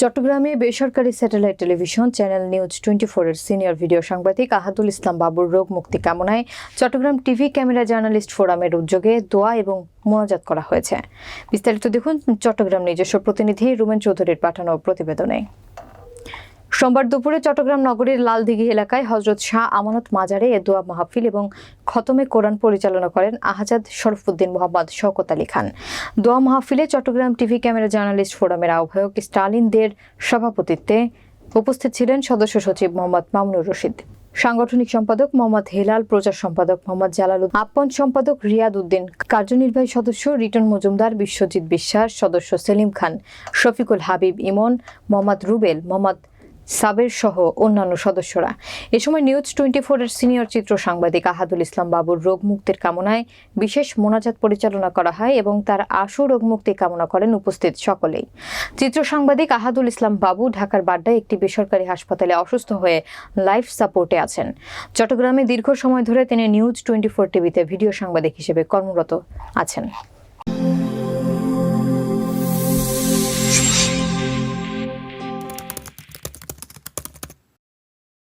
চট্টগ্রামে বেসরকারি satellite television, channel news twenty ফোরের সিনিয়র ভিডিও সাংবাদিক আহাদুল ইসলাম বাবুর রোগ মুক্তি কামনায় চট্টগ্রাম টিভি ক্যামেরা জার্নালিস্ট ফোরামের উদ্যোগে দোয়া এবং মোনাজাত করা হয়েছে। বিস্তারিত দেখুন চট্টগ্রাম নিজস্ব প্রতিনিধি রুমেন চৌধুরীর পাঠানো প্রতিবেদনে। সোমবার দুপুরে চট্টগ্রাম নগরীর লালদিঘি এলাকায় হজরত শাহ আমানত মাজারে এ দোয়া মাহফিল এবং খতমে কোরআন পরিচালনা করেন আহাজাদ শরফুদ্দিন মোহাম্মদ শওকত আলী খান। দোয়া মাহফিলে চট্টগ্রাম টিভি ক্যামেরা জার্নালিস্ট ফোরামের আহ্বায়ক স্টালিন দের সভাপতিত্বে উপস্থিত ছিলেন সদস্য সচিব মোহাম্মদ মামুনুর রশিদ। সাংগঠনিক সম্পাদক মোহাম্মদ হেলাল, প্রচার সম্পাদক মোহাম্মদ জালাল আপন সম্পাদক রিয়াদ উদ্দিন কার্যনির্বাহী সদস্য রিটন মজুমদার, বিশ্বজিৎ বিশ্বাস, সদস্য সেলিম খান, শফিকুল হাবিব ইমন, মোহাম্মদ রুবেল, মোহাম্মদ সাবের সহ অন্যান্য সদস্যরা। এ সময় নিউজ টোয়েন্টি ফোরের সিনিয়র চিত্র সাংবাদিক আহাদুল ইসলাম বাবুর রোগ মুক্তির কামনায় বিশেষ মোনাজাত পরিচালনা করা হয় এবং তার আশু রোগ মুক্তি কামনা করেন উপস্থিত সকলেই। চিত্র সাংবাদিক আহাদুল ইসলাম বাবু ঢাকার বাড্ডায় একটি বেসরকারি হাসপাতালে অসুস্থ হয়ে লাইফ সাপোর্টে আছেন। চট্টগ্রামে দীর্ঘ সময় ধরে তিনি নিউজ টোয়েন্টি ফোর টিভিতে ভিডিও সাংবাদিক হিসেবে কর্মরত আছেন।